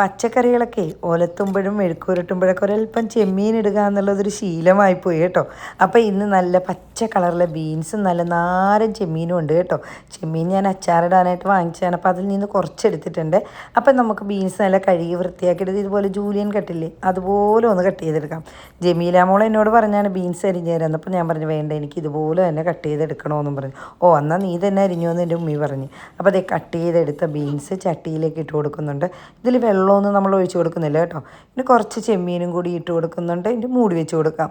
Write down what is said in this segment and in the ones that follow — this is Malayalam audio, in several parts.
പച്ചക്കറികളൊക്കെ ഒലത്തുമ്പോഴും മെഴുക്കൂരട്ടുമ്പോഴൊക്കെ ഒരല്പം ചെമ്മീൻ ഇടുക എന്നുള്ളതൊരു ശീലമായി പോയി കേട്ടോ. അപ്പോൾ ഇന്ന് നല്ല പച്ച കളറിലെ ബീൻസും നല്ല നാരൻ ചെമ്മീനും ഉണ്ട് കേട്ടോ. ചെമ്മീൻ ഞാൻ അച്ചാറിടാനായിട്ട് വാങ്ങിച്ചതാണ്. അപ്പോൾ അതിൽ നിന്ന് കുറച്ചെടുത്തിട്ടുണ്ട്. അപ്പം നമുക്ക് ബീൻസ് നല്ല കഴുകി വൃത്തിയാക്കിയിട്ട് ഇതുപോലെ ജൂലിയൻ കട്ടില്ലേ അതുപോലെ ഒന്ന് കട്ട് ചെയ്തെടുക്കാം. ജമീല മോൾ എന്നോട് പറഞ്ഞാണ് ബീൻസ് അരിഞ്ഞു തരാം അപ്പോൾ ഞാൻ പറഞ്ഞു വേണ്ട എനിക്ക് ഇതുപോലെ തന്നെ കട്ട് ചെയ്തെടുക്കണമെന്നും പറഞ്ഞു. ഓ എന്നാൽ നീ തന്നെ അരിഞ്ഞു എന്ന് എന്റെ ഉമ്മി പറഞ്ഞു. അപ്പോൾ അതേ കട്ട് ചെയ്തെടുത്ത ബീൻസ് ചട്ടിയിലേക്ക് ഇട്ട് കൊടുക്കുന്നുണ്ട്. ഇതിൽ വെള്ളമൊന്നും നമ്മൾ ഒഴിച്ച് കൊടുക്കുന്നില്ല കേട്ടോ. ഇനി കുറച്ച് ചെമ്മീനും കൂടി ഇട്ട് കൊടുക്കുന്നുണ്ട്. ഇതിന്റെ മൂടി വെച്ച് കൊടുക്കാം.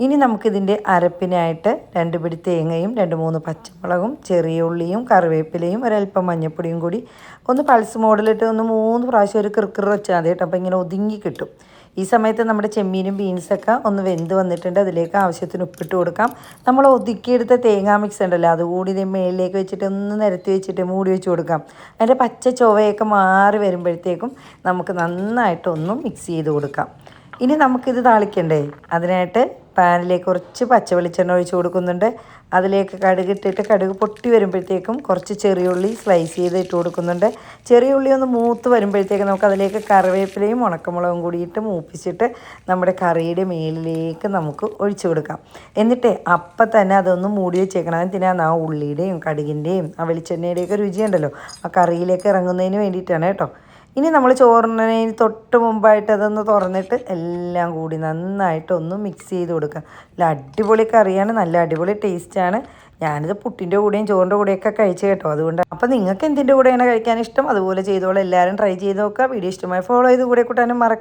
ഇനി നമുക്കിതിന്റെ അരപ്പിനായിട്ട് രണ്ട് പിടി തേങ്ങയും രണ്ട് മൂന്ന് പച്ചമുളകും ചെറിയ ഉള്ളിയും കറിവേപ്പിലയും ഒരല്പം മഞ്ഞൾപ്പൊടിയും കൂടി ഒന്ന് പൾസ് മോഡലിട്ട് ഒന്ന് മൂന്ന് പ്രാവശ്യം ഒരു കിറുക്കിറ് വെച്ചാൽ മതി കേട്ടോ. അപ്പോൾ ഇങ്ങനെ ഒതുങ്ങി കിട്ടും. ഈ സമയത്ത് നമ്മുടെ ചെമ്മീനും ബീൻസൊക്കെ ഒന്ന് വെന്ത് വന്നിട്ടുണ്ട്. അതിലേക്ക് ആവശ്യത്തിന് ഉപ്പിട്ട് കൊടുക്കാം. നമ്മൾ ഒതുക്കിയെടുത്ത തേങ്ങാ മിക്സ് ഉണ്ടല്ലോ അതുകൂടി ഇത് മേളിലേക്ക് വെച്ചിട്ട് ഒന്ന് നിരത്തി വെച്ചിട്ട് മൂടി വെച്ച് കൊടുക്കാം. അതിന്റെ പച്ച ചുവയൊക്കെ മാറി വരുമ്പോഴത്തേക്കും നമുക്ക് നന്നായിട്ടൊന്നും മിക്സ് ചെയ്ത് കൊടുക്കാം. ഇനി നമുക്കിത് താളിക്കണ്ടേ? അതിനായിട്ട് പാനിലേക്ക് കുറച്ച് പച്ച വെളിച്ചെണ്ണ ഒഴിച്ച് കൊടുക്കുന്നുണ്ട്. അതിലേക്ക് കടുക് ഇട്ടിട്ട് കടുക് പൊട്ടി വരുമ്പോഴത്തേക്കും കുറച്ച് ചെറിയുള്ളി സ്ലൈസ് ചെയ്ത് ഇട്ട് കൊടുക്കുന്നുണ്ട്. ചെറിയ ഉള്ളി ഒന്ന് മൂത്ത് വരുമ്പോഴത്തേക്കും നമുക്ക് അതിലേക്ക് കറിവേപ്പിലയും ഉണക്കമുളകും കൂടിയിട്ട് മൂപ്പിച്ചിട്ട് നമ്മുടെ കറിയുടെ മേലിലേക്ക് നമുക്ക് ഒഴിച്ചു കൊടുക്കാം. എന്നിട്ട് അപ്പം തന്നെ അതൊന്ന് മൂടി വെച്ചേക്കണം. എന്തിനാണ് ആ ഉള്ളിയുടെയും കടുകിന്റെയും ആ വെളിച്ചെണ്ണയുടെയൊക്കെ രുചിയുണ്ടല്ലോ. ആ കറിയിലേക്ക് ഇറങ്ങുന്നതിന് വേണ്ടിയിട്ടാണ് കേട്ടോ. ഇനി നമ്മൾ ചോറിനതിന് തൊട്ട് മുമ്പായിട്ട് അതൊന്ന് തുറന്നിട്ട് എല്ലാം കൂടി നന്നായിട്ട് ഒന്ന് മിക്സ് ചെയ്ത് കൊടുക്കുക നല്ല അടിപൊളി കറിയാണ് നല്ല അടിപൊളി ടേസ്റ്റാണ് ഞാനിത് പുട്ടിന്റെ കൂടെയും ചോറിന്റെ കൂടെയൊക്കെ കഴിച്ചു കേട്ടോ. അതുകൊണ്ട് അപ്പോൾ നിങ്ങൾക്ക് എന്തിന്റെ കൂടെയാണ് കഴിക്കാൻ ഇഷ്ടം? അതുപോലെ ചെയ്തോളൂ. എല്ലാവരും ട്രൈ ചെയ്ത് നോക്കുക. വീഡിയോ ഇഷ്ടമായി ഫോളോ ചെയ്ത് കൂടെ കൂട്ടാനും മറക്കുക